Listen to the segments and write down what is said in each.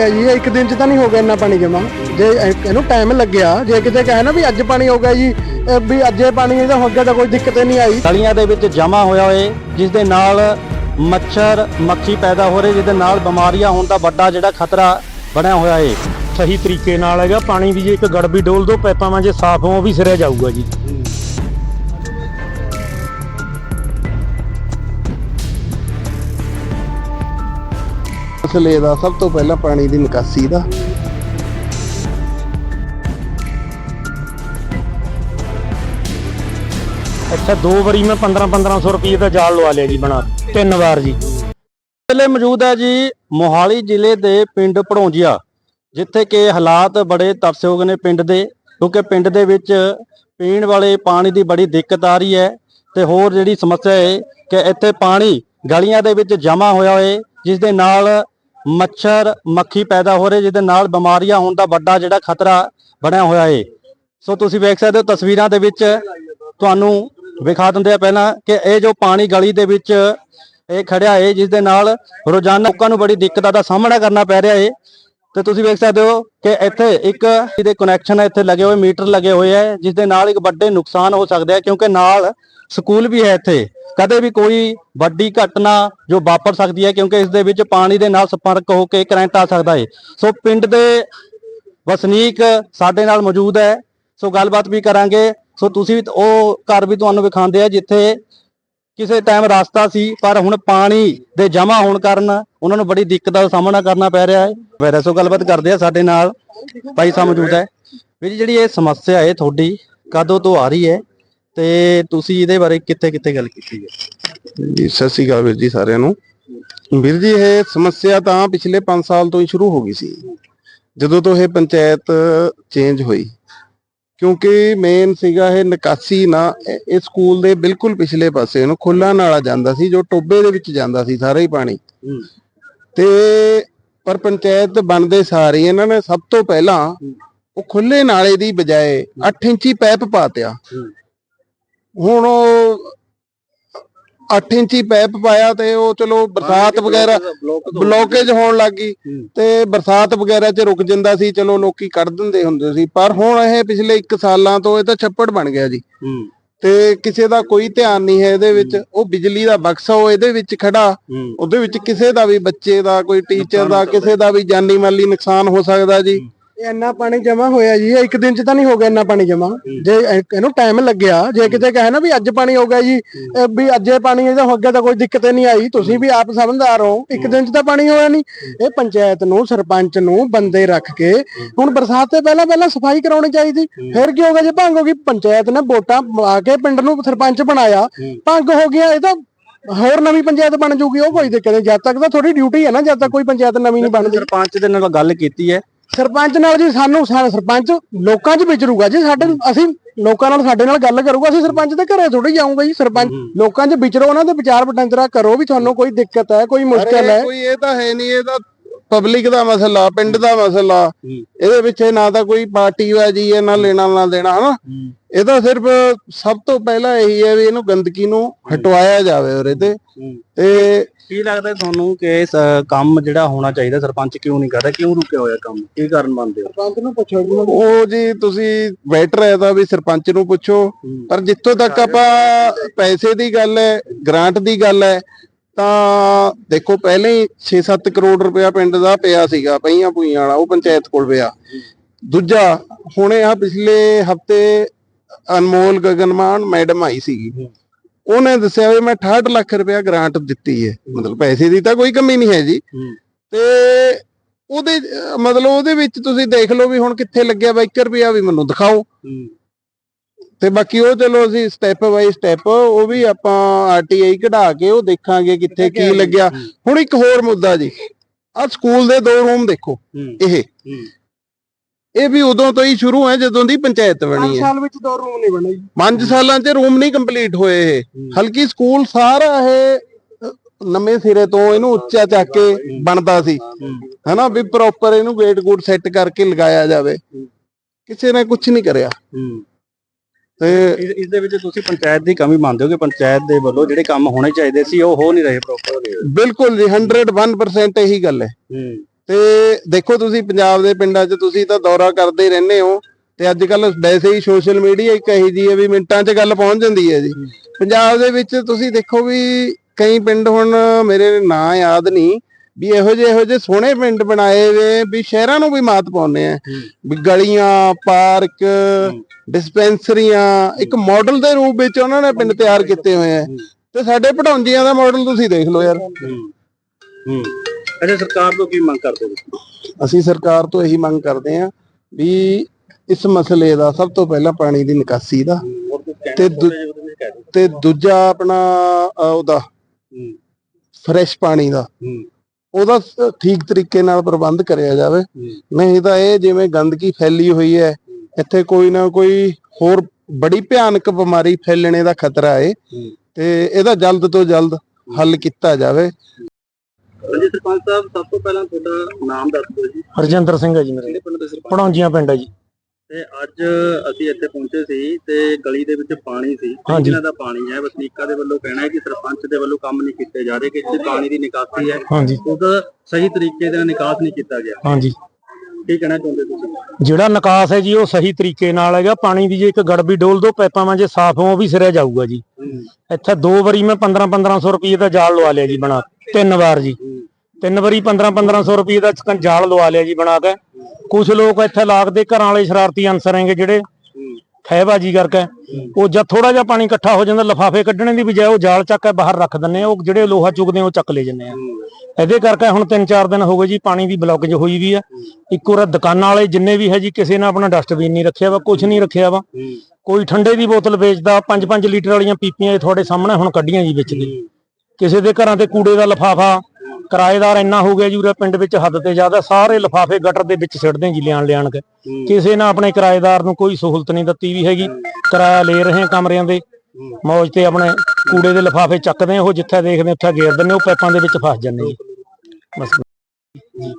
ਹੈ ਜੀ ਇਹ ਇੱਕ ਦਿਨ ਚ ਤਾਂ ਨਹੀਂ ਹੋ ਗਿਆ ਇੰਨਾ ਪਾਣੀ ਜਮਾ। ਜੇ ਇਹ- ਇਹਨੂੰ ਟਾਈਮ ਲੱਗਿਆ ਜੇ ਕਿਤੇ ਕਹੇ ਨਾ ਵੀ ਅੱਜ ਪਾਣੀ ਹੋ ਗਿਆ ਜੀ ਵੀ ਅੱਜੇ ਪਾਣੀ ਇਹਦਾ ਹੋ ਗਿਆ ਤਾਂ ਕੋਈ ਦਿੱਕਤ ਨਹੀਂ ਆਈ। ਗਲੀਆਂ ਦੇ ਵਿੱਚ ਜਮਾ ਹੋਇਆ ਹੋਏ ਜਿਸ ਦੇ ਨਾਲ ਮੱਛਰ ਮੱਖੀ ਪੈਦਾ ਹੋ ਰਹੇ ਜਿਸ ਦੇ ਨਾਲ ਬਿਮਾਰੀਆਂ ਹੋਣ ਦਾ ਵੱਡਾ ਜਿਹੜਾ ਖਤਰਾ ਬਣਿਆ ਹੋਇਆ ਏ। ਸਹੀ ਤਰੀਕੇ ਨਾਲ ਹੈਗਾ ਪਾਣੀ ਦੀ ਜੇ ਇੱਕ ਗੜਬੀ ਡੋਲ ਦੋ ਪੈਪਾਂ ਵਾਂ ਜੇ ਸਾਫ਼ ਹੋ ਉਹ ਵੀ ਸਿਰੇ ਜਾਊਗਾ ਜੀ। ਮਸਲੇ ਦਾ ਸਭ ਤੋਂ ਪਹਿਲਾਂ ਪਾਣੀ ਦੀ ਨਿਕਾਸੀ ਦਾ। ਇੱਥੇ ਦੋ ਵਾਰੀ ਮੈਂ 15 1500 ਰੁਪਏ ਦਾ ਜਾਲ ਲਵਾ ਲਿਆ ਜੀ ਬਣਾ ਤਿੰਨ ਵਾਰ ਜੀ। ਵੇਲੇ ਮੌਜੂਦ ਹੈ ਜੀ ਮੋਹਾਲੀ ਜ਼ਿਲ੍ਹੇ ਦੇ ਪਿੰਡ ਭੜੋਂਜੀਆ ਜਿੱਥੇ ਕਿ ਹਾਲਾਤ ਬੜੇ ਤਰਸਯੋਗ ਨੇ ਪਿੰਡ ਦੇ ਕਿਉਂਕਿ ਪਿੰਡ ਦੇ ਵਿੱਚ ਪੀਣ ਵਾਲੇ ਪਾਣੀ ਦੀ ਬੜੀ ਦਿੱਕਤ ਆ ਰਹੀ ਹੈ ਤੇ ਹੋਰ ਜਿਹੜੀ ਸਮੱਸਿਆ ਹੈ ਕਿ ਇੱਥੇ ਪਾਣੀ ਗਲੀਆਂ ਦੇ ਵਿੱਚ ਜਮਾ ਹੋਇਆ ਹੋਏ ਜਿਸ ਦੇ ਨਾਲ ਮੱਛਰ, ਮੱਖੀ ਪੈਦਾ ਹੋ ਰਹੇ, ਜਿਹਦੇ ਨਾਲ ਬਿਮਾਰੀਆਂ ਹੋਣ ਦਾ ਵੱਡਾ ਜਿਹੜਾ ਖਤਰਾ ਬਣਿਆ ਹੋਇਆ ਏ। ਸੋ ਤੁਸੀਂ ਵੇਖ ਸਕਦੇ ਹੋ ਤਸਵੀਰਾਂ ਦੇ ਵਿੱਚ ਤੁਹਾਨੂੰ ਵਿਖਾ ਦਿੰਦੇ ਆ ਪਹਿਲਾਂ ਕਿ ਇਹ ਜੋ ਪਾਣੀ ਗਲੀ ਦੇ ਵਿੱਚ ਇਹ ਖੜਿਆ ਏ ਜਿਸ ਦੇ ਨਾਲ ਰੋਜ਼ਾਨਾ ਲੋਕਾਂ ਨੂੰ ਬੜੀ ਦਿੱਕਤਾਂ ਦਾ ਸਾਹਮਣਾ ਕਰਨਾ ਪੈ ਰਿਹਾ ਏ। ਤੇ ਤੁਸੀਂ ਵੇਖ ਸਕਦੇ ਹੋ ਕਿ ਇੱਥੇ ਇੱਕ ਇਹਦੇ ਕਨੈਕਸ਼ਨ ਇੱਥੇ ਲੱਗੇ ਹੋਏ, ਮੀਟਰ ਲੱਗੇ ਹੋਏ ਹੈ ਜਿਸ ਦੇ ਨਾਲ ਇੱਕ ਵੱਡੇ ਨੁਕਸਾਨ ਹੋ ਸਕਦੇ ਹੈ ਕਿਉਂਕਿ ਨਾਲ ਸਕੂਲ ਵੀ ਹੈ ਇੱਥੇ। ਕਦੇ ਵੀ ਕੋਈ ਵੱਡੀ ਘਟਨਾ ਜੋ ਵਾਪਰ ਸਕਦੀ ਹੈ, ਕਿਉਂਕਿ ਇਸ ਦੇ ਵਿੱਚ ਪਾਣੀ ਦੇ ਨਾਲ ਸੰਪਰਕ ਹੋ ਕੇ ਕਰੰਟ ਆ ਸਕਦਾ ਹੈ ਸੋ ਪਿੰਡ ਦੇ ਵਸਨੀਕ ਸਾਡੇ ਨਾਲ ਮੌਜੂਦ ਹੈ। ਸੋ ਗੱਲਬਾਤ ਵੀ ਕਰਾਂਗੇ। ਸੋ ਤੁਸੀਂ ਉਹ ਘਰ ਵੀ ਤੁਹਾਨੂੰ ਵਿਖਾਉਂਦੇ ਆ, ਜਿੱਥੇ ਕਿਸੇ ਟਾਈਮ ਰਸਤਾ ਸੀ, ਪਰ ਹੁਣ ਪਾਣੀ ਦੇ ਜਮ੍ਹਾਂ ਹੋਣ ਕਾਰਨ ਉਹਨਾਂ ਨੂੰ ਬੜੀ ਦਿੱਕਤ ਦਾ ਸਾਹਮਣਾ ਕਰਨਾ ਪੈ ਰਿਹਾ ਹੈ। ਵੈਸੇ ਗੱਲਬਾਤ ਕਰਦੇ ਆ ਸਾਡੇ ਨਾਲ ਭਾਈ ਸਾਹਿਬ ਮੌਜੂਦ ਹੈ। ਵੀ ਜੀ, ਜਿਹੜੀ ਇਹ ਸਮੱਸਿਆ ਹੈ ਤੁਹਾਡੀ, ਕਦੋਂ ਤੋਂ ਆ ਰਹੀ ਹੈ ਤੇ ਤੁਸੀਂ ਇਹਦੇ ਬਾਰੇ ਕਿੱਥੇ ਕਿੱਥੇ ਗੱਲ ਕੀਤੀ ਹੈ? ਜੀ, ਸਤਿ ਸ਼੍ਰੀ ਅਕਾਲ ਵੀਰ ਜੀ ਸਾਰਿਆਂ ਨੂੰ। ਵੀਰ ਜੀ, ਇਹ ਸਮੱਸਿਆ ਤਾਂ ਪਿਛਲੇ 5 ਸਾਲ ਤੋਂ ਹੀ ਸ਼ੁਰੂ ਹੋ ਗਈ ਸੀ। ਜਦੋਂ ਤੋਂ ਇਹ ਪੰਚਾਇਤ ਚੇਂਜ ਹੋਈ ਕਿਉਂਕਿ ਮੇਨ ਸੀਗਾ ਇਹ ਨਿਕਾਸੀ ਨਾ ਇਹ ਇਹ ਸਕੂਲ ਦੇ ਬਿਲਕੁਲ ਪਿਛਲੇ ਪਾਸੇ ਨੂੰ ਖੁੱਲਾ ਨਾਲਾ ਜਾਂਦਾ ਸੀ ਜੋ ਟੋਬੇ ਦੇ ਵਿੱਚ ਜਾਂਦਾ ਸੀ ਸਾਰਾ ਹੀ ਪਾਣੀ। ਤੇ ਪਰ ਪੰਚਾਇਤ ਬਣਦੇ ਸਾਰੇ ਹੀ ਇਹਨਾਂ ਨੇ ਸਭ ਤੋਂ ਪਹਿਲਾਂ ਉਹ ਖੁੱਲੇ ਨਾਲੇ ਦੀ ਬਜਾਏ 8 ਇੰਚੀ ਪੈਪ ਪਾਤਿਆ। ਹੁਣ ਉਹ 8 ਇੰਚੀ ਪੈਪ ਪਾਇਆ ਤੇ ਉਹ ਚਲੋ ਬਰਸਾਤ ਵਗੈਰਾ ਬਲੋਕੇਜ ਹੋਣ ਲੱਗੀ ਤੇ ਬਰਸਾਤ ਵਗੈਰਾ 'ਚ ਰੁਕ ਜਾਂਦਾ ਸੀ ਚਲੋ ਲੋਕੀ ਕੱਢ ਦਿੰਦੇ ਹੁੰਦੇ ਸੀ। ਪਰ ਹੁਣ ਇਹ ਪਿਛਲੇ 1 ਸਾਲਾਂ ਤੋਂ ਇਹ ਤਾਂ ਛੱਪੜ ਬਣ ਗਿਆ ਜੀ। ਤੇ ਕਿਸੇ ਦਾ ਕੋਈ ਧਿਆਨ ਨਹੀਂ ਹੈ ਇਹਦੇ ਵਿੱਚ। ਉਹ ਬਿਜਲੀ ਦਾ ਬਕਸਾ ਉਹ ਇਹਦੇ ਵਿੱਚ ਖੜਾ। ਉਹਦੇ ਵਿੱਚ ਕਿਸੇ ਦਾ ਵੀ ਬੱਚੇ ਦਾ ਕੋਈ ਟੀਚਰ ਦਾ ਕਿਸੇ ਦਾ ਵੀ ਜਾਨੀ ਮਾਲੀ ਨੁਕਸਾਨ ਹੋ ਸਕਦਾ ਜੀ। ਇਹ ਇੰਨਾ ਪਾਣੀ ਜਮਾ ਹੋਇਆ ਜੀ, ਇਹ ਇੱਕ ਦਿਨ ਚ ਤਾਂ ਨਹੀਂ ਹੋ ਗਿਆ ਇੰਨਾ ਪਾਣੀ ਜਮਾ ਜੇ ਇਹ- ਇਹਨੂੰ ਟਾਈਮ ਲੱਗਿਆ, ਜੇ ਕਿਤੇ ਕਹੇ ਨਾ ਵੀ ਅੱਜ ਪਾਣੀ ਹੋ ਗਿਆ ਜੀ, ਇਹ ਵੀ ਅੱਜੇ ਪਾਣੀ ਇਹਦਾ ਹੋ ਗਿਆ ਤਾਂ ਕੋਈ ਦਿੱਕਤ ਹੀ ਨਹੀਂ ਆਈ, ਤੁਸੀਂ ਵੀ ਆਪ ਸਮਝਦਾਰ ਹੋ, ਇੱਕ ਦਿਨ ਚ ਤਾਂ ਪਾਣੀ ਹੋਇਆ ਨਹੀਂ। ਇਹ ਪੰਚਾਇਤ ਨੂੰ, ਸਰਪੰਚ ਨੂੰ ਬੰਦੇ ਰੱਖ ਕੇ ਹੁਣ ਬਰਸਾਤ ਤੋਂ ਪਹਿਲਾਂ ਪਹਿਲਾਂ ਸਫ਼ਾਈ ਕਰਾਉਣੀ ਚਾਹੀਦੀ, ਫਿਰ ਕੀ ਹੋਗਾ ਜੇ ਭੰਗ ਹੋ ਗਈ, ਪੰਚਾਇਤ ਨੇ ਵੋਟਾਂ ਪਾ ਕੇ ਪਿੰਡ ਨੂੰ ਸਰਪੰਚ ਬਣਾਇਆ, ਭੰਗ ਹੋ ਗਿਆ, ਇਹ ਤਾਂ ਹੋਰ ਨਵੀਂ ਪੰਚਾਇਤ ਬਣ ਜੂਗੀ, ਉਹ ਕੋਈ ਦਿੱਕਤ ਨਹੀਂ, ਜਦ ਤੱਕ ਤਾਂ ਤੁਹਾਡੀ ਡਿਊਟੀ ਹੈ ਨਾ, ਜਦ ਤੱਕ ਕੋਈ ਪੰਚਾਇਤ ਨਵੀਂ ਨਹੀਂ ਬਣਦੀ। ਸਰਪੰਚ ਦੇ ਨਾਲ ਗੱਲ ਕੀਤੀ ਹੈ ਸਰਪੰਚ ਨਾਲ ਜੀ ਸਾਨੂੰ ਸਾ- ਸਰਪੰਚ ਲੋਕਾਂ 'ਚ ਵਿਚਰੂਗਾ ਜੀ ਸਾਡੇ ਅਸੀਂ ਲੋਕਾਂ ਨਾਲ ਸਾਡੇ ਨਾਲ ਗੱਲ ਕਰੂਗਾ ਅਸੀਂ ਸਰਪੰਚ ਦੇ ਘਰੇ ਥੋੜੀ ਜਾਊਂਗਾ ਜੀ ਸਰਪੰਚ ਲੋਕਾਂ 'ਚ ਵਿਚਰੋ ਉਹਨਾਂ ਦੇ ਵਿਚਾਰ ਵਟਾਂਦਰਾ ਕਰੋ ਵੀ ਤੁਹਾਨੂੰ ਕੋਈ ਦਿੱਕਤ ਹੈ ਕੋਈ ਮੁਸ਼ਕਲ ਅਰੇ ਹੈ। ਕੋਈ ਇਹ ਤਾਂ ਹੈ ਨਹੀਂ ਇਹ ਤਾਂ ਪਬਲਿਕ ਦਾ ਮਸਲਾ ਪਿੰਡ ਦਾ ਮਸਲਾ। ਇਹਦੇ ਵਿੱਚ ਇਹ ਨਾ ਤਾਂ ਕੋਈ ਪਾਰਟੀ ਬਾਜੀ ਹੈ ਨਾ ਲੈਣਾ ਨਾ ਦੇਣਾ ਹਨਾ? ਇਹ ਤਾਂ ਸਿਰਫ ਸਭ ਤੋਂ ਪਹਿਲਾਂ ਇਹੀ ਹੈ ਵੀ ਇਹਨੂੰ ਗੰਦਗੀ ਨੂੰ ਹਟਵਾਇਆ ਜਾਵੇ ਉਰੇ ਤੇ। ਤੇ ਕੀ ਲੱਗਦਾ ਤੁਹਾਨੂੰ ਕਿ ਇਸ ਕੰਮ ਜਿਹੜਾ ਹੋਣਾ ਚਾਹੀਦਾ ਸਰਪੰਚ ਕਿਉਂ ਨਹੀਂ ਕਰਦਾ? ਕਿਉਂ ਰੁਕਿਆ ਹੋਇਆ ਕੰਮ? ਕੀ ਕਾਰਨ ਮੰਨਦੇ ਹੋ? ਸਰਪੰਚ ਨੂੰ ਪੁੱਛੋ ਜੀ। ਉਹ ਜੀ ਤੁਸੀਂ ਬੈਟਰ ਹੈ ਤਾਂ ਵੀ ਸਰਪੰਚ ਨੂੰ ਪੁੱਛੋ। ਪਰ ਜਿੱਥੋਂ ਤੱਕ ਆਪਾਂ ਪੈਸੇ ਦੀ ਗੱਲ ਹੈ ਗ੍ਰਾਂਟ ਦੀ ਗੱਲ ਹੈ ਤਾਂ ਦੇਖੋ ਪਹਿਲੇ ਹੀ 6-7 ਕਰੋੜ ਰੁਪਇਆ ਪਿੰਡ ਦਾ ਪਿਆ ਸੀਗਾ ਪਈਆਂ ਪੂਈਆਂ ਵਾਲਾ ਉਹ ਪੰਚਾਇਤ ਕੋਲ ਪਿਆ। ਦੂਜਾ ਹੁਣੇ ਆ ਪਿਛਲੇ ਹਫ਼ਤੇ ਅਨਮੋਲ ਗਗਨਮਾਨ ਮੈਡਮ ਆਈ ਸੀਗੀ। ਉਹਨੇ ਦੱਸਿਆ ਵੀ ਮੈਂ 68 ਲੱਖ ਰੁਪਇਆ ਗ੍ਰਾਂਟ ਦਿੱਤੀ ਹੈ। ਮਤਲਬ ਪੈਸੇ ਦੀ ਤਾਂ ਕੋਈ ਕਮੀ ਨਹੀਂ ਹੈ ਜੀ। ਤੇ ਉਹਦੇ ਮਤਲਬ ਉਹਦੇ ਵਿੱਚ ਤੁਸੀਂ ਦੇਖ ਲਓ ਵੀ ਹੁਣ ਕਿੱਥੇ ਲੱਗਿਆ ਵਾ 1 ਰੁਪਿਆ ਵੀ ਮੈਨੂੰ ਦਿਖਾਓ। ਤੇ ਬਾਕੀ ਉਹ ਚਲੋ ਅਸੀਂ ਸਟੈਪ ਬਾਈ ਸਟੈਪ ਉਹ ਵੀ ਆਪਾਂ ਆਰਟੀਆਈ ਕਢਾ ਕੇ ਉਹ ਦੇਖਾਂਗੇ ਕਿੱਥੇ ਕੀ ਲੱਗਿਆ। ਹੁਣ ਇੱਕ ਹੋਰ ਮੁੱਦਾ ਜੀ। ਆ ਸਕੂਲ ਦੇ ਦੋ ਰੂਮ ਦੇਖੋ। ਇਹ। ਇਹ ਵੀ ਉਦੋਂ ਤੋਂ ਹੀ ਸ਼ੁਰੂ ਹੈ ਜਦੋਂ ਦੀ ਪੰਚਾਇਤ 5 ਬਣੀ ਹੈ। ਸਾਲ ਵਿੱਚ ਦੋ ਰੂਮ ਨਹੀਂ ਬਣੇ ਜੀ 5 ਸਾਲਾਂ 'ਚ ਰੂਮ ਨਹੀਂ ਕੰਪਲੀਟ ਹੋਏ ਇਹ। ਹਲਕੀ ਸਕੂਲ ਸਾਰਾ ਇਹ ਨਵੇਂ ਸਿਰੇ ਤੋਂ ਇਹਨੂੰ ਉੱਚਾ ਚੱਕ ਕੇ ਬਣਦਾ ਸੀ। ਹਨਾ ਵੀ ਪ੍ਰੋਪਰ ਇਹਨੂੰ ਗੇਟ ਗੂਟ ਸੈੱਟ ਕਰਕੇ ਲਗਾਇਆ ਜਾਵੇ। ਕਿਸੇ ਨੇ ਕੁਝ ਨਹੀਂ ਕਰਿਆ। ਤੇ ਇਸ ਇਸ ਦੇ ਵਿੱਚ ਤੁਸੀਂ ਪੰਚਾਇਤ ਦੀ ਕਮੀ ਮੰਨਦੇ ਹੋ ਕਿ ਪੰਚਾਇਤ ਦੇ ਵੱਲੋਂ ਜਿਹੜੇ ਕੰਮ ਹੋਣੇ ਚਾਹੀਦੇ ਸੀ ਉਹ ਹੋ ਨਹੀਂ ਰਹੇ ਪ੍ਰੋਪਰ ਬਿਲਕੁਲ ਜੀ 101% ਇਹੀ ਗੱਲ ਹੈ। ਤੇ ਦੇਖੋ ਤੁਸੀਂ ਪੰਜਾਬ ਦੇ ਪਿੰਡਾਂ 'ਚ ਤੁਸੀਂ ਤਾਂ ਦੌਰਾ ਕਰਦੇ ਰਹਿੰਦੇ ਹੋ ਤੇ ਅੱਜ ਕੱਲ ਵੈਸੇ ਹੀ ਸੋਸ਼ਲ ਮੀਡੀਆ ਇੱਕ ਇਹੀ ਜੀ ਹੈ ਵੀ ਮਿੰਟਾਂ 'ਚ ਗੱਲ ਪਹੁੰਚ ਜਾਂਦੀ ਹੈ ਜੀ। ਪੰਜਾਬ ਦੇ ਵਿੱਚ ਤੁਸੀਂ ਦੇਖੋ ਵੀ ਕਈ ਪਿੰਡ ਹੁਣ ਮੇਰੇ ਨਾਂ ਯਾਦ ਨਹੀਂ ਵੀ ਇਹੋ ਜਿਹੇ ਇਹੋ ਜਿਹੇ ਸੋਹਣੇ ਪਿੰਡ ਬਣਾਏ ਵੇ ਵੀ ਸ਼ਹਿਰਾਂ ਨੂੰ ਵੀ ਮਾਤ ਪਾਉਂਦੇ ਆ। ਵੀ ਗਲੀਆਂ ਪਾਰਕ ਡਿਸਪੈਂਸਰੀਆਂ ਇੱਕ ਮਾਡਲ ਦੇ ਰੂਪ ਵਿੱਚ ਉਹਨਾਂ ਨੇ ਪਿੰਡ ਤਿਆਰ ਕੀਤੇ ਹੋਏ ਆ। ਤੇ ਸਾਡੇ ਪੜਾਉਂਦੀਆਂ ਦਾ ਮਾਡਲ ਤੁਸੀਂ ਦੇਖ ਲਓ ਯਾਰ। ਹੂੰ। ਅੱਛਾ ਸਰਕਾਰ ਤੋਂ ਕੀ ਮੰਗ ਕਰਦੇ ਹੋ ਅਸੀਂ ਸਰਕਾਰ ਤੋਂ ਇਹੀ ਮੰਗ ਕਰਦੇ ਹਾਂ ਵੀ ਇਸ ਮਸਲੇ ਦਾ ਸਭ ਤੋਂ ਪਹਿਲਾਂ ਪਾਣੀ ਦੀ ਨਿਕਾਸੀ ਦਾ ਤੇ ਦੂ- ਤੇ ਦੂਜਾ ਆਪਣਾ ਉਹਦਾ ਫਰੈਸ਼ ਪਾਣੀ ਦਾ ਉਹਦਾ ਸ- ਠੀਕ ਤਰੀਕੇ ਨਾਲ ਪ੍ਰਬੰਧ ਕਰਿਆ ਜਾਵੇ। ਨਹੀਂ ਤਾਂ ਇਹ ਜਿਵੇਂ ਗੰਦਗੀ ਫੈਲੀ ਹੋਈ ਹੈ ਇੱਥੇ ਕੋਈ ਨਾ ਕੋਈ ਹੋਰ ਬੜੀ ਭਿਆਨਕ ਬਿਮਾਰੀ ਫੈਲਣੇ ਦਾ ਖਤਰਾ ਹੈ। ਤੇ ਇਹਦਾ ਜਲਦ ਤੋਂ ਜਲਦ ਹੱਲ ਕੀਤਾ ਜਾਵੇ। ਸਰਪੰਚ ਸਾਹਿਬ ਸਭ ਤੋਂ ਪਹਿਲਾਂ ਤੁਹਾਡਾ ਨਾਮ ਦੱਸ ਦਿਓ ਜੀ। ਹਰਜਿੰਦਰ ਸਿੰਘ ਹੈ ਜੀ ਮੇਰੇ। ਕਿਹੜੇ ਪਿੰਡ ਦੇ ਸਰਪੰਚ? ਪੜੌਂਜੀਆਂ ਪਿੰਡ ਹੈ ਜੀ। ਤੇ ਅੱਜ ਅਸੀਂ ਇੱਥੇ ਪਹੁੰਚੇ ਸੀ ਤੇ ਗਲੀ ਦੇ ਵਿੱਚ ਪਾਣੀ ਸੀ। ਹਾਂਜੀ। ਇਹਨਾਂ ਦਾ ਪਾਣੀ ਹੈ ਵਸਨੀਕਾਂ ਦੇ ਵੱਲੋਂ ਕਹਿਣਾ ਹੈ ਕਿ ਸਰਪੰਚ ਦੇ ਵੱਲੋਂ ਕੰਮ ਨਹੀਂ ਕੀਤੇ ਜਾ ਰਹੇ ਕਿ ਇੱਥੇ ਪਾਣੀ ਦੀ ਨਿਕਾਸੀ ਹੈ। ਹਾਂਜੀ। ਉਹਦਾ ਸਹੀ ਤਰੀਕੇ ਦੇ ਨਾਲ ਨਿਕਾਸ ਨਹੀਂ ਕੀਤਾ ਗਿਆ। ਹਾਂਜੀ। ਕੀ ਕਹਿਣਾ ਚਾਹੁੰਦੇ ਤੁਸੀਂ? ਜਿਹੜਾ ਨਿਕਾਸ ਹੈ ਜੀ ਉਹ ਸਹੀ ਤਰੀਕੇ ਨਾਲ ਹੈਗਾ। ਪਾਣੀ ਦੀ ਜੇ ਇੱਕ ਗੜਬੀ ਡੋਲ ਦੋ ਪੈਪਾਂ ਵਾਂ ਜੇ ਸਾਫ਼ ਹੋ ਉਹ ਵੀ ਸਿਰੇ ਜਾਊਗਾ ਜੀ। ਇੱਥੇ ਦੋ ਵਾਰੀ ਮੈਂ 15 1500 ਰੁਪਏ ਦਾ ਜਾਲ ਲਵਾ ਲਿਆ ਜੀ ਬਣਾ ਕੇ। ਤਿੰਨ ਵਾਰ ਜੀ। ਤਿੰਨ ਵਾਰੀ 15 1500 ਰੁਪਏ ਦਾ ਚਿਕਨ ਜਾਲ ਲਵਾ ਲਿਆ ਜੀ ਬਣਾ ਕੇ। ਕੁਝ ਲੋਕ ਇੱਥੇ ਲਾਗਦੇ ਘਰਾਂ ਵਾਲੇ ਸ਼ਰਾਰਤੀ ਅਨਸਰ ਹੈਗੇ ਜਿਹੜੇ ਖੈਬਾਜੀ ਕਰਕੇ। ਉਹ ਜਦ ਥੋੜਾ ਜਿਹਾ ਪਾਣੀ ਇਕੱਠਾ ਹੋ ਜਾਂਦਾ ਲਫਾਫੇ ਕੱਢਣੇ ਦੀ ਬਜਾਏ ਉਹ ਜਾਲ ਚੱਕ ਕੇ ਬਾਹਰ ਰੱਖ ਦਿੰਨੇ ਆ। ਉਹ ਜਿਹੜੇ ਲੋਹਾ ਚੁੱਕਦੇ ਆ ਉਹ ਚੱਕ ਲੈ ਜੰਨੇ ਆ। ਇਹਦੇ ਕਰਕੇ ਹੁਣ 3-4 ਦਿਨ ਹੋ ਗਏ ਜੀ ਪਾਣੀ ਦੀ ਬਲੌਕੇਜ ਹੋਈ ਵੀ ਆ। ਇੱਕ ਵਾਰ ਦੁਕਾਨਾਂ ਵਾਲੇ ਜਿੰਨੇ ਵੀ ਹੈ ਜੀ ਕਿਸੇ ਨੇ ਆਪਣਾ ਡਸਟਬਿਨ ਨਹੀਂ ਰੱਖਿਆ ਵਾ ਕੁਝ ਨਹੀਂ ਰੱਖਿਆ ਵਾ। ਕੋਈ ਠੰਡੇ ਦੀ ਬੋਤਲ ਵੇਚਦਾ 5-5 ਲੀਟਰ ਵਾਲੀਆਂ ਪੀਪੀਆਂ ਇਹ ਤੁਹਾਡੇ ਸਾਹਮਣੇ ਹੁਣ ਕੱਢੀਆਂ ਜੀ ਵਿੱਚ ਦੀ। ਕਿਸੇ ਦੇ ਘਰਾਂ ਤੇ ਕੂੜੇ ਦਾ ਲਫਾਫਾ ਕਿਰਾਏਦਾਰ ਇੰਨਾ ਹੋ ਗਿਆ ਜੀ ਉਰੇ ਪਿੰਡ ਵਿੱਚ ਹੱਦ ਤੇ ਜ਼ਿਆਦਾ ਸਾਰੇ ਲਫਾਫੇ ਗਟਰ ਦੇ ਵਿੱਚ ਸਿੱਟਦੇ ਜੀ ਲਿਆਣ ਲਿਆਣ ਕੇ। ਕਿਸੇ ਨੇ ਆਪਣੇ ਕਿਰਾਏਦਾਰ ਨੂੰ ਕੋਈ ਸਹੂਲਤ ਨਹੀਂ ਦਿੱਤੀ ਵੀ ਹੈਗੀ ਕਿਰਾਇਆ ਲੈ ਰਹੇ ਆ ਕਮਰਿਆਂ ਦੇ। ਮੌਜ ਤੇ ਆਪਣੇ ਕੂੜੇ ਦੇ ਲਫਾਫੇ ਚੱਕਦੇ ਉਹ ਜਿੱਥੇ ਦੇਖਦੇ ਉੱਥੇ ਗੇਰ ਦਿੰਦੇ ਉਹ ਪੈਪਾਂ ਦੇ ਵਿੱਚ ਫਸ ਜਾਂਦੇ ਜੀ। ਬਸ।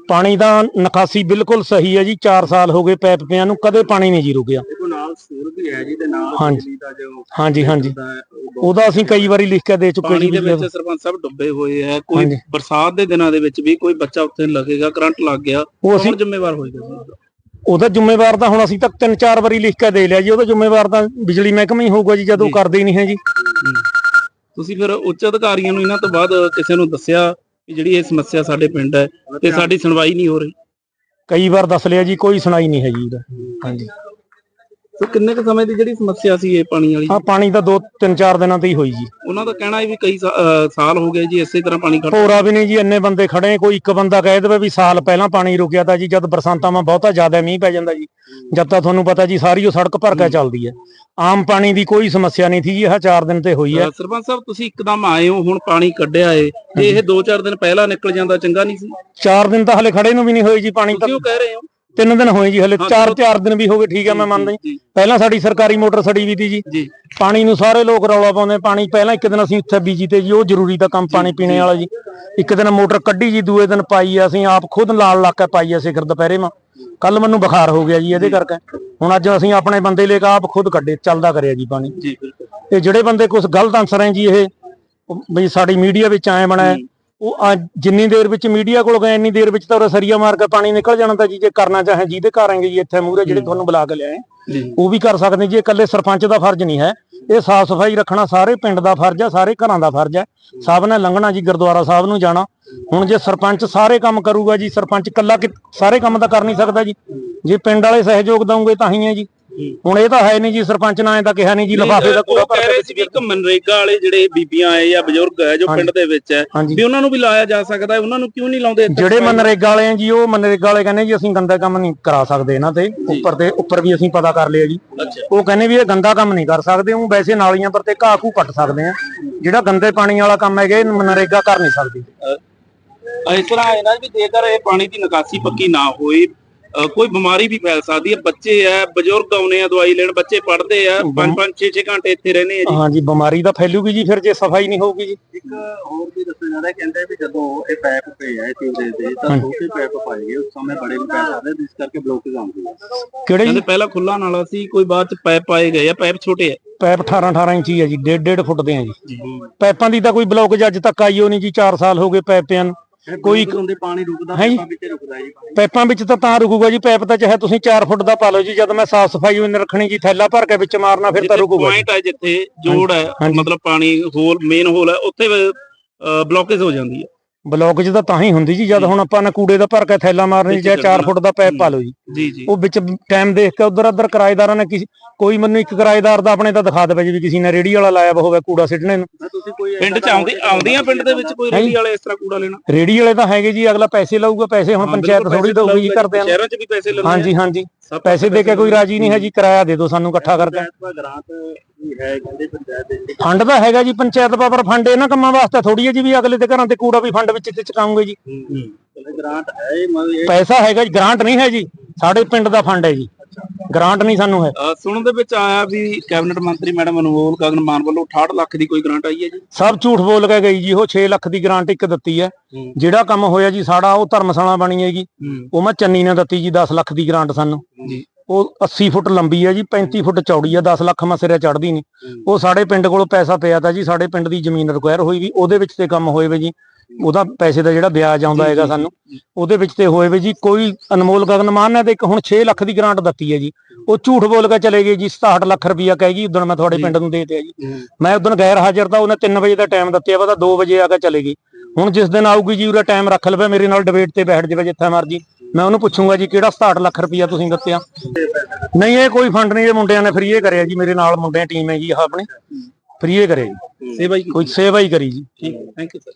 ਪਾਣੀ ਦਾ ਨਿਕਾਸੀ ਬਿਲਕੁਲ ਸਹੀ ਹੈ ਜੀ 4 ਸਾਲ ਹੋ ਗਏ ਪੈਪ ਪਿਆਂ ਨੂੰ ਕਦੇ ਪਾਣੀ ਨਹੀਂ ਜੀ ਰੁਕਿਆ। ਨਾਲ ਸੂਰ ਵੀ ਹੈ ਜੀ ਤੇ ਨਾਲ ਹਾਂਜੀ। ਬਿਜਲੀ ਦਾ ਜੋ ਹਾਂਜੀ ਉਹਦਾ ਅਸੀਂ ਕਈ ਵਾਰੀ ਲਿਖ ਕੇ ਦੇ ਚੁੱਕੇ ਪਾਣੀ ਦੇ ਜੀ ਵਿੱਚ ਸਰਪੰਚ ਸਾਹਿਬ ਡੁੱਬੇ ਹੋਏ ਹੈ ਕੋਈ ਹਾਂਜੀ। ਬਰਸਾਤ ਦੇ ਦਿਨਾਂ ਦੇ ਵਿੱਚ ਵੀ ਕੋਈ ਬੱਚਾ ਉੱਥੇ ਲੱਗੇਗਾ ਕਰੰਟ ਲੱਗ ਗਿਆ ਉਹ ਅਸੀਂ ਕੌਣ ਜ਼ਿੰਮੇਵਾਰ ਹੋਏਗਾ ਜੀ? ਉਹਦਾ? ਉਹਦਾ ਜ਼ਿੰਮੇਵਾਰ ਤਾਂ ਹੁਣ ਅਸੀਂ ਤੱਕ ਤਿੰਨ ਚਾਰ ਵਾਰੀ ਲਿਖ ਕੇ ਦੇ ਲਿਆ ਜੀ ਉਹਦਾ ਜ਼ਿੰਮੇਵਾਰ ਤਾਂ ਬਿਜਲੀ ਮਹਿਕਮਾ ਹੀ ਹੋਊਗਾ ਜੀ ਜਦੋਂ। ਕਰਦੇ ਹੀ ਨਹੀਂ ਹੈ ਜੀ। ਤੁਸੀਂ ਫਿਰ ਉੱਚ ਅਧਿਕਾਰੀਆਂ ਨੂੰ ਇਹਨਾਂ ਤੋਂ ਬਾਅਦ ਕਿਸੇ ਨੂੰ ਦੱਸਿਆ ਕਿ ਜਿਹੜੀ ਇਹ ਸਮੱਸਿਆ ਸਾਡੇ ਪਿੰਡ ਹੈ ਤੇ ਸਾਡੀ ਸੁਣਵਾਈ ਨਹੀਂ ਹੋ ਰਹੀ? ਕਈ ਵਾਰ ਦੱਸ ਲਿਆ ਜੀ ਕੋਈ ਸੁਣਾਈ ਨਹੀਂ ਹੈ ਜੀ ਉਹਦਾ ਹਾਂਜੀ। ਸੋ ਕਿੰਨੇ ਕੁ ਸਮੇਂ ਦੀ ਜਿਹੜੀ ਸਮੱਸਿਆ ਸੀ ਇਹ ਪਾਣੀ ਵਾਲੀ? ਆ ਪਾਣੀ ਤਾਂ ਦੋ ਤਿੰਨ ਚਾਰ ਦਿਨਾਂ ਤੇ ਹੀ ਹੋਈ ਜੀ। ਉਹਨਾਂ ਦਾ ਕਹਿਣਾ ਹੈ ਵੀ ਕਈ ਸਾ- ਅਹ ਸਾਲ ਹੋ ਗਏ ਜੀ ਇਸੇ ਤਰ੍ਹਾਂ ਪਾਣੀ ਖੜਦਾ ਭੋਰਾ ਵੀ ਨਹੀਂ ਜੀ ਇੰਨੇ ਬੰਦੇ ਖੜੇ ਆ, ਕੋਈ ਇੱਕ ਬੰਦਾ ਕਹਿ ਦੇਵੇ ਵੀ ਸਾਲ ਪਹਿਲਾਂ ਪਾਣੀ ਰੁਕਿਆ ਤਾਂ ਜੀ ਜਦ ਬਰਸਾਤਾਂ ਮਾ ਬਹੁਤਾ ਜ਼ਿਆਦਾ ਮੀਂਹ ਪੈ ਜਾਂਦਾ ਜੀ। ਜਦ ਤਾਂ ਤੁਹਾਨੂੰ ਪਤਾ ਜੀ ਸਾਰੀ ਉਹ ਸੜਕ ਭਰ ਕੇ ਚੱਲਦੀ ਹੈ। ਆਮ ਪਾਣੀ ਦੀ ਕੋਈ ਸਮੱਸਿਆ ਨਹੀਂ ਸੀ ਜੀ ਇਹ 4 ਦਿਨ ਤੇ ਹੋਈ ਹੈ। ਅਹ ਸਰਪੰਚ ਸਾਹਿਬ ਤੁਸੀਂ ਇੱਕਦਮ ਆਏ ਹੋ ਹੁਣ ਪਾਣੀ ਕੱਢਿਆ ਏ। ਤੇ ਇਹ 2-4 ਦਿਨ ਪਹਿਲਾਂ ਨਿਕਲ ਜਾਂਦਾ ਚੰਗਾ ਨਹੀਂ ਸੀ? 4 ਦਿਨ ਤਾਂ ਹਲੇ ਖੜੇ ਨੂੰ ਵੀ ਨਹੀਂ ਹੋਏ ਜੀ ਪਾਣੀ ਤਾਂ ਤੁਸੀਂ ਉਹ ਕਹਿ ਰਹੇ ਹੋ? ਤਿੰਨ ਦਿਨ ਹੋਏ ਜੀ ਹਲੇ ਹਾਂ, 4 ਚਲੋ। 4 ਦਿਨ ਵੀ ਹੋ ਗਏ ਠੀਕ ਹੈ ਮੈਂ ਮੰਨਦਾ ਜੀ ਪਹਿਲਾਂ ਸਾਡੀ ਸਰਕਾਰੀ ਮੋਟਰ ਸੜੀ ਵੀ ਤੀ ਜੀ। ਪਾਣੀ ਨੂੰ ਸਾਰੇ ਲੋਕ ਰੌਲਾ ਪਾਉਂਦੇ ਪਾਣੀ ਪਹਿਲਾਂ ਇੱਕ ਦਿਨ ਅਸੀਂ ਉੱਥੇ ਬੀਜੀ ਤੇ ਜੀ ਉਹ ਜ਼ਰੂਰੀ ਤਾਂ ਕੰਮ ਪਾਣੀ ਪੀਣੇ ਵਾਲਾ ਜੀ। ਇੱਕ ਦਿਨ ਮੋਟਰ ਕੱਢੀ ਜੀ ਦੂਏ ਦਿਨ ਪਾਈ ਅਸੀਂ ਆਪ ਖੁਦ ਲਾਲ ਲਾ ਕੇ ਪਾਈ ਆ ਸਿਖਰ ਦੁਪਹਿਰੇ ਮਾ। ਕੱਲ ਮੈਨੂੰ ਬੁਖਾਰ ਹੋ ਗਿਆ ਜੀ ਇਹਦੇ ਕਰਕੇ। ਹੁਣ ਅੱਜ ਅਸੀਂ ਆਪਣੇ ਬੰਦੇ ਲੈ ਕੇ ਆਪ ਖੁਦ ਕੱਢੇ ਚੱਲਦਾ ਕਰਿਆ ਜੀ ਪਾਣੀ। ਜੀ ਬਿਲਕੁਲ। ਤੇ ਜਿਹੜੇ ਬੰਦੇ ਕੁਝ ਗਲਤ ਆਨਸਰ ਹੈ ਜੀ ਇਹ ਬਈ ਸਾਡੀ ਮੀਡੀਆ ਵਿੱਚ ਆਏ ਬਣਾ ਉਹ ਅੱਜ ਜਿੰਨੀ ਦੇਰ ਵਿੱਚ ਮੀਡੀਆ ਕੋਲ ਗਏ ਇੰਨੀ ਦੇਰ ਵਿੱਚ ਤਾਂ ਉਹ ਸਰੀਆ ਮਾਰ ਕੇ ਪਾਣੀ ਨਿਕਲ ਜਾਣਾ ਤਾਂ ਜੀ ਜੇ ਕਰਨਾ ਚਾਹੇ ਜਿਹਦੇ ਘਰ ਆਏਗੇ ਜੀ ਇੱਥੇ ਮੂਹਰੇ ਜਿਹੜੇ ਤੁਹਾਨੂੰ ਬੁਲਾ ਕੇ ਲਿਆਏ। ਉਹ ਵੀ ਕਰ ਸਕਦੇ ਜੀ ਇਕੱਲੇ ਸਰਪੰਚ ਦਾ ਫਰਜ਼ ਨਹੀਂ ਹੈ। ਇਹ ਸਾਫ਼ ਸਫ਼ਾਈ ਰੱਖਣਾ ਸਾਰੇ ਪਿੰਡ ਦਾ ਫਰਜ਼ ਹੈ ਸਾਰੇ ਘਰਾਂ ਦਾ ਫਰਜ਼ ਹੈ। ਸਭ ਨੇ ਲੰਘਣਾ ਜੀ ਗੁਰਦੁਆਰਾ ਸਾਹਿਬ ਨੂੰ ਜਾਣਾ। ਹੁਣ ਜੇ ਸਰਪੰਚ ਸਾਰੇ ਕੰਮ ਕਰੂਗਾ ਜੀ ਸਰਪੰਚ ਇਕੱਲਾ ਸਾਰੇ ਕੰਮ ਤਾਂ ਕਰ ਨਹੀਂ ਸਕਦਾ ਜੀ। ਜੇ ਪਿੰਡ ਵਾਲੇ ਸਹਿਯੋਗ ਦਵੋਗੇ ਤਾਂ ਹੀ ਹੈ ਜੀ। ਹੁਣ ਇਹ ਤਾਂ ਹੈ ਨਹੀਂ ਜੀ ਸਰਪੰਚ ਨੇ ਤਾਂ ਕਿਹਾ ਨਹੀਂ ਜੀ ਲਿਫਾਫੇ ਦਾ ਕੂੜਾ ਭਰ ਕੇ ਸੀ ਵੀ ਇੱਕ ਮਨਰੇਗਾ ਵਾਲੇ ਜਿਹੜੇ ਬੀਬੀਆਂ ਆਏ ਜਾਂ ਬਜ਼ੁਰਗ ਹੈ ਜੋ। ਪਿੰਡ ਦੇ ਵਿੱਚ ਹੈ ਵੀ ਉਹਨਾਂ ਨੂੰ ਵੀ ਲਾਇਆ ਜਾ ਸਕਦਾ ਹੈ ਉਹਨਾਂ ਨੂੰ ਕਿਉਂ ਨਹੀਂ ਲਾਉਂਦੇ ਜਿਹੜੇ ਮਨਰੇਗਾ ਵਾਲੇ ਆ ਜੀ ਉਹ ਮਨਰੇਗਾ ਵਾਲੇ ਕਹਿੰਦੇ ਜੀ ਅਸੀਂ ਗੰਦਾ ਕੰਮ ਨਹੀਂ ਕਰਾ ਸਕਦੇ ਇਹਨਾਂ ਤੇ ਉੱਪਰ ਤੇ ਉੱਪਰ ਵੀ ਅਸੀਂ ਪਤਾ ਕਰ ਲਿਆ ਜੀ। ਉਹ ਕਹਿੰਦੇ ਵੀ ਇਹ ਗੰਦਾ ਕੰਮ ਨਹੀਂ ਕਰ ਸਕਦੇ ਉਹ ਵੈਸੇ ਨਾਲੀਆਂ ਪਰ ਤੇ ਘਾਹ ਘੂ ਪੱਟ ਸਕਦੇ ਆ। ਜਿਹੜਾ ਗੰਦੇ ਪਾਣੀ ਵਾਲਾ ਕੰਮ ਹੈਗਾ ਇਹ ਮਨਰੇਗਾ ਕਰ ਨਹੀਂ ਸਕਦੀ। ਇਸ ਤਰ੍ਹਾਂ ਹੈ ਨਾ ਵੀ ਜੇਕਰ ਇਹ ਪਾਣੀ ਦੀ ਨਿਕਾਸੀ ਪੱਕੀ ਨਾ ਹੋਈ ਕੋਈ ਬਿਮਾਰੀ ਵੀ ਫੈਲ ਸਕਦੀ ਹੈ। ਬੱਚੇ ਆ ਬਜ਼ੁਰਗ ਆਉਨੇ ਆ ਦਵਾਈ ਲੈਣ ਬੱਚੇ ਪੜ੍ਹਦੇ ਆ। 5-5 6-6 ਘੰਟੇ ਇੱਥੇ ਰਹਿੰਦੇ ਆ ਜੀ। ਹਾਂਜੀ ਬਿਮਾਰੀ ਤਾਂ ਫੈਲੂਗੀ ਜੀ ਫਿਰ ਜੇ ਸਫ਼ਾਈ ਨਹੀਂ ਹੋਊਗੀ ਜੀ। ਇੱਕ ਹੋਰ ਵੀ ਦੱਸਿਆ ਜਾਂਦਾ ਕਹਿੰਦੇ ਵੀ ਜਦੋਂ ਇਹ ਪੈਪ ਪਏ ਆ ਸੀਵਰੇਜ ਦੇ ਤਾਂ। ਛੋਟੇ ਪੈਪ ਪਾਏ ਗਏ ਉਸ ਸਮੇਂ ਬੜੇ ਵੀ ਪੈ ਸਕਦੇ ਜਿਸ ਕਰਕੇ ਬਲੋਕੇਜ ਆਉਂਦੀ ਹੈ। ਕਿਹੜੇ ਜੀ? ਪਹਿਲਾਂ ਖੁੱਲਾ ਨਾਲਾ ਸੀ ਕੋਈ ਬਾਅਦ ਚ ਪੈਪ ਪਾਏ ਗਏ ਆ ਪੈਪ ਛੋਟੇ ਆ। ਪੈਪ 18 18 ਇੰਚੀ ਹੈ ਜੀ 1.5 1.5 ਫੁੱਟ ਦੇ ਆ ਜੀ। ਪੈਪਾਂ ਦੀ ਤਾਂ ਕੋਈ ਬਲੌਕੇਜ ਅੱਜ ਤੱਕ ਆਈਓ ਨਹੀਂ ਜੀ 4 ਸਾਲ ਹੋ ਗਏ ਪੈਪਿਆਂ ਨੂੰ। ਕੋਈ ਹੁੰਦੇ ਪਾਣੀ ਰੁਕਦਾ? ਪਾਈਪਾਂ ਵਿੱਚ ਰੁਕਦਾ ਜੀ ਪਾਣੀ। ਪੈਪਾਂ ਵਿੱਚ ਤਾਂ ਤਾਂ ਰੁਕੂਗਾ ਜੀ ਪੈਪ ਤਾਂ ਚਾਹੇ ਤੁਸੀਂ 4 ਫੁੱਟ ਦਾ ਪਾ ਲਓ ਜੀ ਜਦ ਮੈਂ ਸਾਫ਼ ਸਫ਼ਾਈ ਉਹਨੇ ਰੱਖਣੀ ਜੀ ਥੈਲਾ ਭਰ ਕੇ ਵਿੱਚ ਮਾਰਨਾ ਫਿਰ ਤਾਂ ਰੁਕੂਗਾ ਜੀ। ਪੁਆਇੰਟ ਹੈ ਜਿੱਥੇ ਜੋੜ ਹੈ। ਮਤਲਬ ਪਾਣੀ ਹੋਲ ਮੇਨ ਹੋਲ ਹੈ ਉੱਥੇ ਬਲੌਕੇਜ ਹੋ ਜਾਂਦੀ ਹੈ ਬਲੌਕ 'ਚ ਤਾਂ ਤਾਂ ਹੀ ਹੁੰਦੀ ਜੀ ਜਦ ਹੁਣ ਆਪਾਂ ਨੇ ਕੂੜੇ ਦਾ ਭਰ ਕੇ ਥੈਲਾ ਮਾਰਨੀ ਚਾਹੇ 4 ਛੱਡਣਾ। ਫੁੱਟ ਦਾ ਪੈਪ ਪਾ ਲਓ ਜੀ। ਜੀ ਜੀ। ਉਹ ਵਿੱਚ ਟਾਈਮ ਦੇਖ ਕੇ ਉਧਰ ਉਧਰ ਕਿਰਾਏਦਾਰਾਂ ਨੇ ਕਿਸੇ ਕੋਈ ਮੈਨੂੰ ਇੱਕ ਕਿਰਾਏਦਾਰ ਦਾ ਆਪਣੇ ਤਾਂ ਦਿਖਾ ਦੇਵੇ ਜੀ ਵੀ ਕਿਸੇ ਨੇ ਰੇੜੀ ਵਾਲਾ ਲਾਇਆ ਵਾ ਹੋਵੇ ਕੂੜਾ ਸਿੱਟਣੇ ਨੂੰ। ਪਿੰਡ ਚ ਆਉਂਦੀ ਆਉਂਦੀਆਂ ਪਿੰਡ ਦੇ ਵਿੱਚ ਕੋਈ ਰੇੜੀ ਵਾਲੇ ਇਸ ਤਰ੍ਹਾਂ ਕੂੜਾ ਲੈਣਾ? ਰੇੜੀ ਵਾਲੇ ਤਾਂ ਹੈਗੇ ਜੀ ਅਗਲਾ ਪੈਸੇ ਲਊਗਾ ਪੈਸੇ ਹੁਣ ਪੰਚਾਇਤ ਥੋੜੀ ਦਊਗੀ ਜੀ ਕਰਦਿਆਂ ਨੂੰ। ਸ਼ਹਿਰਾਂ 'ਚ ਵੀ ਪੈਸੇ ਲੈਂਦੇ ਹਾਂਜੀ ਹਾਂਜੀ। ਪੈਸੇ ਦੇ ਕੇ ਕੋਈ ਰਾਜੀ ਨਹੀਂ ਹੈ ਜੀ ਕਿਰਾਇਆ ਦੇ ਦਿਓ ਸਾਨੂੰ ਇਕੱਠਾ ਕਰਕੇ ਪੰਚਾਇਤ ਦਾ ਗ੍ਰਾਂਟ ਵੀ ਹੈ ਕਹਿੰਦੇ ਪੰਚਾਇਤ ਦੇ ਵਿੱਚ। ਫੰਡ ਤਾਂ ਹੈਗਾ ਜੀ ਪੰਚਾਇਤ ਪਾਵਰ ਫੰਡ ਇਹਨਾਂ ਕੰਮਾਂ ਵਾਸਤੇ ਥੋੜੀ ਹੈ ਜੀ ਵੀ ਅਗਲੇ ਦੇ ਘਰਾਂ ਤੇ ਕੂੜਾ ਵੀ ਫੰਡ ਵਿੱਚ ਤੇ ਚਕਾਉਂਗੇ ਜੀ। ਗ੍ਰਾਂਟ ਹੈ ਪੈਸਾ ਹੈਗਾ ਜੀ ਗ੍ਰਾਂਟ ਨਹੀਂ ਹੈ ਜੀ ਸਾਡੇ ਪਿੰਡ ਦਾ ਫੰਡ ਹੈ ਜੀ। ਗ੍ਰਾਂਟ ਨਹੀਂ ਸਾਨੂੰ ਹੈ। ਸੁਣਨ ਦੇ ਵਿੱਚ ਆਇਆ ਵੀ ਕੈਬਨਿਟ ਮੰਤਰੀ ਮੈਡਮ ਅਨਮੋਲ ਗਗਨ ਮਾਨ ਵੱਲੋਂ 68 ਲੱਖ ਦੀ ਕੋਈ ਗ੍ਰਾਂਟ ਆਈ ਹੈ ਜੀ? ਸਭ ਝੂਠ ਬੋਲ ਕੇ ਗਈ ਜੀ ਉਹ 6 ਲੱਖ ਦੀ ਗ੍ਰਾਂਟ ਇੱਕ ਦਿੱਤੀ ਹੈ। ਹੂੰ। ਜਿਹੜਾ ਕੰਮ ਹੋਇਆ ਜੀ ਸਾਡਾ ਉਹ ਧਰਮਸ਼ਾਲਾ ਬਣੀ ਹੈਗੀ ਉਹ ਮੈਂ ਚੰਨੀ ਨੇ ਦਿੱਤੀ ਜੀ 10 ਲੱਖ ਦੀ ਗ੍ਰਾਂਟ ਸਾਨੂੰ। ਜੀ। ਉਹ 80 ਫੁੱਟ ਲੰਬੀ ਹੈ ਜੀ 35 ਫੁੱਟ ਚੌੜੀ ਹੈ 10 ਲੱਖ ਮੈਂ ਸਿਰੇ ਚੜਦੀ ਨਹੀਂ। ਹੂੰ। ਉਹ ਸਾਡੇ ਪਿੰਡ ਕੋਲ ਪੈਸਾ ਪਿਆ ਤਾਂ ਜੀ ਸਾਡੇ ਪਿੰਡ ਦੀ ਜ਼ਮੀਨ ਰਿਕੁਆਇਰ ਹੋਈ ਵੀ ਉਹਦੇ ਵਿੱਚ ਤੇ ਕੰਮ ਹੋਏ ਵੇ ਜੀ। ਉਹਦਾ ਪੈਸੇ ਦਾ ਜਿਹੜਾ ਵਿਆਜ ਆਉਂਦਾ ਹੈਗਾ ਸਾਨੂੰ ਉਹਦੇ ਵਿੱਚ ਤੇ ਹੋਏ ਵੇ ਜੀ ਕੋਈ ਅਨਮੋਲ ਗਗਨ ਮਾਨ ਨੇ ਤੇ ਇੱਕ ਹੁਣ 6 ਲੱਖ ਦੀ ਗ੍ਰਾਂਟ ਦਿੱਤੀ ਹੈ ਜੀ। ਉਹ ਝੂਠ ਬੋਲ ਕੇ ਚਲੇ ਗਏ ਜੀ 67 ਲੱਖ ਰੁਪਈਆ ਕਹੇਗੀ ਉਦੋਂ ਮੈਂ ਤੁਹਾਡੇ ਪਿੰਡ ਨੂੰ ਦੇ ਦਿਆ ਜੀ। ਮੈਂ ਉਦੋਂ ਗੈਰ ਹਾਜ਼ਰ ਤਾਂ ਉਹਨੇ 3 ਵਜੇ ਦਾ ਟਾਈਮ ਦਿੱਤਾ ਵਾ ਤਾਂ 2 ਵਜੇ ਆ ਕੇ ਚਲੇ ਗਈ ਹੁਣ ਜਿਸ ਦਿਨ ਆਊਗੀ ਜੀ ਉਹਦਾ ਟਾਈਮ ਰੱਖ ਲਵੇ ਮੇਰੇ ਨਾਲ ਡਿਬੇਟ ਤੇ ਬੈਠ ਜਾਵੇ ਜਿੱਥੇ ਮਰਜ਼ੀ। ਮੈਂ ਉਹਨੂੰ ਪੁੱਛੂੰਗਾ ਜੀ ਕਿਹੜਾ 67 ਲੱਖ ਰੁਪਈਆ ਤੁਸੀਂ ਦਿੱਤਿਆ? ਨਹੀਂ ਇਹ ਕੋਈ ਫੰਡ ਨਹੀਂ ਇਹ ਮੁੰਡਿਆਂ ਨੇ ਫ੍ਰੀ ਕਰਿਆ ਜੀ ਮੇਰੇ ਨਾਲ ਮੁੰਡਿਆਂ ਟੀਮ ਹੈ ਜੀ ਆਹ ਆਪਣੀ। ਫ੍ਰੀ ਕਰਿਆ ਜੀ। ਸੇਵਾ ਹੀ ਕੋਈ ਸੇਵਾ ਹੀ ਕਰੀ ਜੀ। ਠੀਕ ਥੈਂਕ ਯੂ ਸਰ